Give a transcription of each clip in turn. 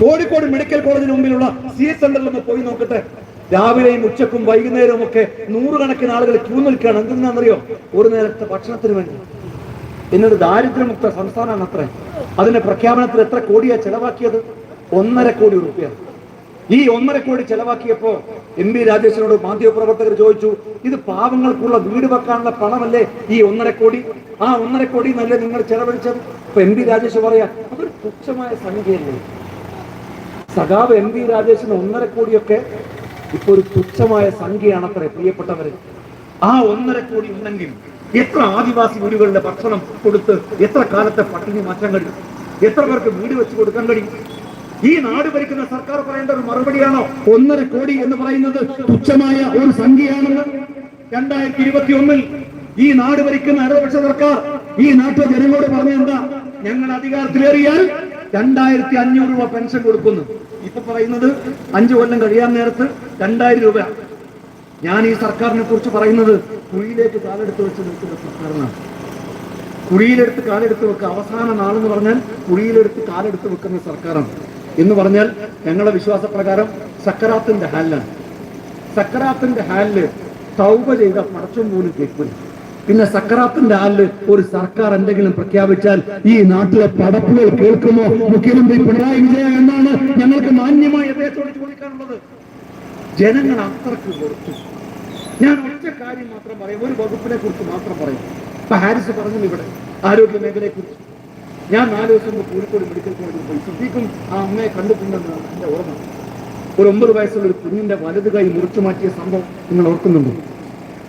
Kozhikode medical കോളേജിന് മുമ്പിലുള്ള C സെന്ററിൽ ഒന്ന് പോയി നോക്കട്ടെ. രാവിലെയും ഉച്ചക്കും വൈകുന്നേരവും ഒക്കെ നൂറുകണക്കിന് ആളുകൾ ക്യൂ നിൽക്കുകയാണ്. എന്തെന്നാണെന്നറിയോ? ഒരു നേരത്തെ ഭക്ഷണത്തിന് വേണ്ടി. എന്നിട്ട് ദാരിദ്ര്യമുക്ത സംസ്ഥാനമാണ് അത്ര. അതിന്റെ പ്രഖ്യാപനത്തിൽ എത്ര കോടിയാ ചെലവാക്കിയത്? ഒന്നര കോടി റുപ്യ. ഈ ഒന്നര കോടി ചെലവാക്കിയപ്പോ എം പി രാജേഷിനോട് മാധ്യമപ്രവർത്തകർ ചോദിച്ചു ഇത് പാവങ്ങൾക്കുള്ള വീട് വെക്കാനുള്ള പണമല്ലേ ഈ ഒന്നര കോടി? ആ ഒന്നര കോടി നല്ല നിങ്ങൾ ചെലവഴിച്ചത്? അപ്പൊ എം പി രാജേഷ് പറയാ അതൊരു തുച്ഛമായ സംഖ്യയല്ലേ. സഖാവ് എം വി രാജേഷിന് ഒന്നര കോടിയൊക്കെ ഇപ്പൊ ഒരു തുച്ഛമായ സംഖ്യയാണ് അത്ര പ്രിയപ്പെട്ടവര്. ആ ഒന്നര കോടി ഉണ്ടെങ്കിൽ എത്ര ആദിവാസി വീടുകളുടെ ഭക്ഷണം കൊടുത്ത് എത്ര കാലത്തെ പട്ടിണി മാറ്റാൻ കഴിയും? എത്ര പേർക്ക് വീട് വെച്ച് കൊടുക്കാൻ കഴിയും? ഈ നാട് ഭരിക്കുന്ന സർക്കാർ പറയേണ്ട ഒരു മറുപടിയാണോ? ഒന്നര കോടി എന്ന് പറയുന്നത് തുച്ഛമായ ഒരു സംഖ്യയാണെന്ന് രണ്ടായിരത്തി ഇരുപത്തി ഒന്നിൽ ഈ നാട് ഭരിക്കുന്ന ഇടതുപക്ഷ സർക്കാർ ഈ നാട്ടിലെ ജനങ്ങളോട് പറഞ്ഞ എന്താ ഞങ്ങൾ അധികാരത്തിലേറിയാൽ രണ്ടായിരത്തി അഞ്ഞൂറ് രൂപ പെൻഷൻ കൊടുക്കുന്നു. ഇപ്പൊ പറയുന്നത് അഞ്ചു കൊല്ലം കഴിയാൻ നേരത്ത് രണ്ടായിരം രൂപ. ഞാൻ ഈ സർക്കാരിനെ കുറിച്ച് പറയുന്നത് കുഴിയിലേക്ക് കാലെടുത്ത് വെച്ച് നിൽക്കുന്ന സർക്കാരിനാണ്. കുഴിയിലെടുത്ത് കാലെടുത്ത് വെക്കുക അവസാന നാളെന്ന് പറഞ്ഞാൽ കുഴിയിലെടുത്ത് കാലെടുത്ത് വെക്കുന്ന സർക്കാരാണ്. എന്ന് പറഞ്ഞാൽ ഞങ്ങളുടെ വിശ്വാസപ്രകാരം സക്കറാത്തിന്റെ ഹാലിലാണ്. സക്കറാത്തിന്റെ ഹാലിൽ തൗബ ചെയ്ത പടച്ചും പോലും കേൾക്കില്ല പിന്നെ സക്കറാത്തിന്റെ ഹാലിൽ ഒരു സർക്കാർ എന്തെങ്കിലും പ്രഖ്യാപിച്ചാൽ ഈ നാട്ടിലെ പടപ്പുകൾ കേൾക്കുമോ? മുഖ്യമന്ത്രി പിണറായി വിജയൻ എന്നാണ് ഞങ്ങൾക്ക് മാന്യമായി അദ്ദേഹത്തോട് ചോദിക്കാനുള്ളത് ജനങ്ങൾ അത്രയ്ക്ക് കൊടുത്തു ഞാൻ ഒറ്റ കാര്യം മാത്രം പറയും. ഒരു വകുപ്പിനെ കുറിച്ച് മാത്രം പറയും. ഇപ്പൊ ഹാരിസ് പറഞ്ഞു ഇവിടെ ആരോഗ്യ മേഖലയെ കുറിച്ച്. ഞാൻ നാല് ദിവസം മുമ്പ് കോഴിക്കോട് മെഡിക്കൽ കോളേജിൽ പോയി. ശ്രദ്ധിക്കും ആ അമ്മയെ കണ്ടിട്ടുണ്ടെന്നാണ് എന്റെ ഓർമ്മ. ഒരു ഒമ്പത് വയസ്സുള്ള ഒരു കുഞ്ഞിന്റെ വലത് കൈ മുറിച്ചു മാറ്റിയ സംഭവം നിങ്ങൾ ഓർക്കുന്നുണ്ടോ?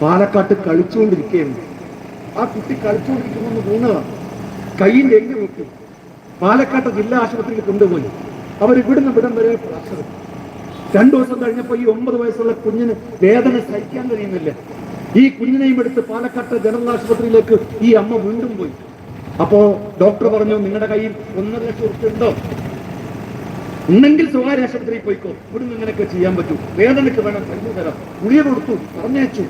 പാലക്കാട്ട് കളിച്ചുകൊണ്ടിരിക്കുകയാണ്. ആ കുട്ടി കളിച്ചുകൊണ്ടിരിക്കുമെന്ന് വീണതാണ് കൈയിന്റെ എങ്ങി നോക്കി. പാലക്കാട്ട് ജില്ലാ ആശുപത്രിയിൽ കൊണ്ടുപോയി. അവർ ഇവിടുന്ന് ഇവിടം വരെ. രണ്ടു ദിവസം കഴിഞ്ഞപ്പോൾ ഈ ഒമ്പത് വയസ്സുള്ള കുഞ്ഞിന് വേദന സഹിക്കാൻ കഴിയുന്നില്ല. ഈ കുഞ്ഞിനെയും എടുത്ത് പാലക്കാട്ട് ജനറൽ ആശുപത്രിയിലേക്ക് ഈ അമ്മ വീണ്ടും പോയി. അപ്പോ ഡോക്ടർ പറഞ്ഞു നിങ്ങളുടെ കയ്യിൽ ഒന്നര ലക്ഷം ഉണ്ടോ? ഉണ്ടെങ്കിൽ സ്വകാര്യ ആശുപത്രിയിൽ പോയിക്കോ. ഇവിടുന്ന് ഇങ്ങനെയൊക്കെ ചെയ്യാൻ പറ്റൂ. വേദനയ്ക്ക് വേണം കഴിഞ്ഞു തരാം. ഗുളിക കൊടുത്തു പറഞ്ഞയച്ചു.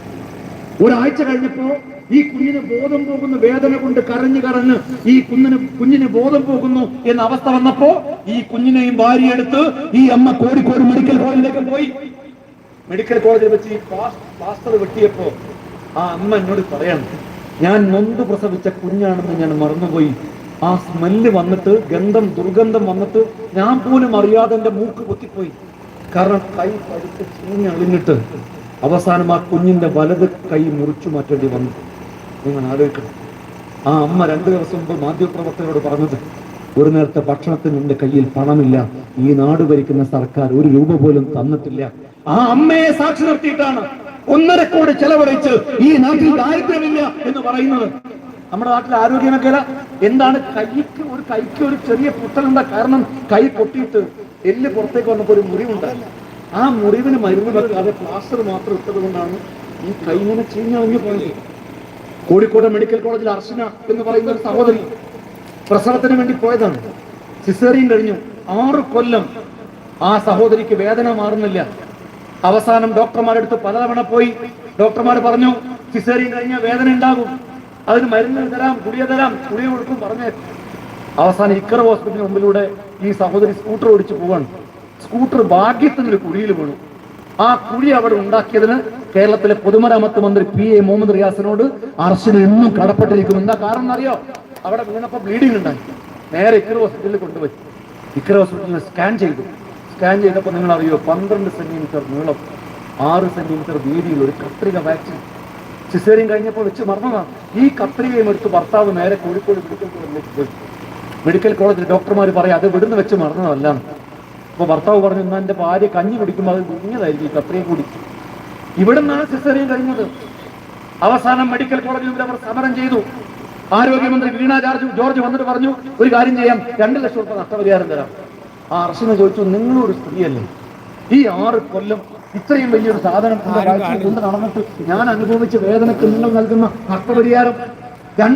ഒരാഴ്ച കഴിഞ്ഞപ്പോ ഈ കുഞ്ഞിന് ബോധം പോകുന്ന വേദന കൊണ്ട് കരഞ്ഞു കരഞ്ഞ് ഈ കുഞ്ഞിന് കുഞ്ഞിന് ബോധം പോകുന്നു എന്ന അവസ്ഥ വന്നപ്പോ ഈ കുഞ്ഞിനെയും ഭാര്യയെടുത്ത് ഈ അമ്മ കോഴിക്കോട് മെഡിക്കൽ കോളേജിലേക്ക് പോയി. മെഡിക്കൽ കോളേജിൽ വെച്ച് പ്ലാസ്റ്റർ വെട്ടിയപ്പോ ആ അമ്മ എന്നോട് പറയാണ് ഞാൻ നൊന്ത് പ്രസവിച്ച കുഞ്ഞാണെന്ന് ഞാൻ മറന്നുപോയി. ആ സ്മെല്ല് വന്നിട്ട് ഗന്ധം ദുർഗന്ധം വന്നിട്ട് ഞാൻ പോലും അറിയാതെ എന്റെ മൂക്ക് പൊത്തിപ്പോയി. കാരണം കൈ പഴുത്ത് ചീഞ്ഞളിഞ്ഞിട്ട് അവസാനം ആ കുഞ്ഞിന്റെ വലത് കൈ മുറിച്ചു മാറ്റേണ്ടി വന്നു. നിങ്ങൾ ആലോചിക്കണം. ആ അമ്മ രണ്ടു ദിവസം മുമ്പ് മാധ്യമപ്രവർത്തകരോട് പറഞ്ഞത് ഒരു നേരത്തെ ഭക്ഷണത്തിന് എന്റെ കയ്യിൽ പണമില്ല. ഈ നാട് ഭരിക്കുന്ന സർക്കാർ ഒരു രൂപ പോലും തന്നിട്ടില്ല. ആ അമ്മയെ സാക്ഷി നിർത്തിയിട്ടാണ് ഒന്നര കോടി ചെലവഴിച്ച് ഈ നാട്ടിൽ ദാരിദ്ര്യമില്ല എന്ന് പറയുന്നത്. നമ്മുടെ നാട്ടിലെ ആരോഗ്യ മേഖല എന്താണ്? കൈക്ക് ഒരു കൈക്ക് ഒരു ചെറിയ പൊട്ടലുണ്ട കാരണം കൈ പൊട്ടിയിട്ട് എല്ല് പുറത്തേക്ക് വന്നപ്പോൾ ഒരു മുറിവുണ്ടായി. ആ മുറിവിന് മരുന്ന് വെക്കാതെ പ്ലാസ്റ്റർ മാത്രം ഇട്ടതുകൊണ്ടാണ് ഈ കൈങ്ങനെ ഇങ്ങനെ പോയത് കോഴിക്കോട് മെഡിക്കൽ കോളേജിൽ അർച്ചന എന്ന് പറയുന്ന ഒരു സഹോദരി പ്രസവത്തിന് വേണ്ടി പോയതാണ്. സിസേറിയൻ കഴിഞ്ഞു. ആറ് കൊല്ലം ആ സഹോദരിക്ക് വേദന മാറുന്നില്ല. അവസാനം ഡോക്ടർമാരെടുത്ത് പലതവണ പോയി. ഡോക്ടർമാർ പറഞ്ഞു സിസേറിയൻ കഴിഞ്ഞ വേദന ഉണ്ടാകും. അതിന് മരുന്ന് തരാം ഗുളിക തരാം ഗുളിക കൊടുക്കും പറഞ്ഞേ അവസാനം ഇക്കറ ഹോസ്പിറ്റലിന് മുമ്പിലൂടെ ഈ സഹോദരി സ്കൂട്ടർ ഓടിച്ചു പോവാണ്. സ്കൂട്ടർ ഭാഗ്യത്തിന് ഒരു കുഴിയിൽ വീണു. ആ കുഴി അവിടെ ഉണ്ടാക്കിയതിന് കേരളത്തിലെ പൊതുമരാമത്ത് മന്ത്രി പി എ മുഹമ്മദ് റിയാസിനോട് അറസ്റ്റിന് എന്നും കടപ്പെട്ടിരിക്കും എന്താ കാരണം അറിയോ അവിടെ വീണപ്പോ ബ്ലീഡിങ് ഉണ്ടായി. നേരെ ഇക്കര ഹോസ്പിറ്റലിൽ കൊണ്ടുപോയി. ഇക്കര ഹോസ്പിറ്റലിൽ സ്കാൻ ചെയ്തു. സ്കാൻ ചെയ്തപ്പോൾ നിങ്ങൾ അറിയോ പന്ത്രണ്ട് സെന്റിമീറ്റർ നീളം ആറ് സെന്റിമീറ്റർ വീതിയിൽ ഒരു കത്രിക വാക്സിൻ സിസേറിയൻ കഴിഞ്ഞപ്പോൾ വെച്ച് മറന്നതാണ് ഈ കത്രികയും എടുത്ത് ഭർത്താവ് നേരെ കോഴിക്കോട് മെഡിക്കൽ കോളേജിലേക്ക് പോയി. മെഡിക്കൽ കോളേജിലെ ഡോക്ടർമാർ പറയാം അത് വിടുന്ന് വെച്ച് മറന്നതല്ല. അപ്പൊ ഭർത്താവ് പറഞ്ഞു എന്നാ എന്റെ ഭാര്യ കഞ്ഞി കുടിക്കുമ്പോൾ അത് കുഞ്ഞതായിരിക്കും ഈ കൂടി. ഇവിടെ നിന്നാണ് സിസേറിയൻ കഴിഞ്ഞത്. അവസാനം മെഡിക്കൽ കോളേജിൽ അവർ സമരം ചെയ്തു. ആരോഗ്യമന്ത്രി വീണ ജോർജ് ജോർജ് വന്നിട്ട് പറഞ്ഞു ഒരു കാര്യം ചെയ്യാം രണ്ട് ലക്ഷം രൂപ നഷ്ടപരിഹാരം തരാം. ആ അർച്ചന ചോദിച്ചു നിങ്ങളൊരു സ്ത്രീയല്ലേ? ഈ ആറ് കൊല്ലം ഇത്രയും വലിയൊരു സാധനം കൊണ്ട് കൊണ്ട് നടന്നിട്ട് ഞാൻ അനുഭവിച്ച വേദനക്ക് നിങ്ങൾ നൽകുന്ന നഷ്ടപരിഹാരം രണ്ട്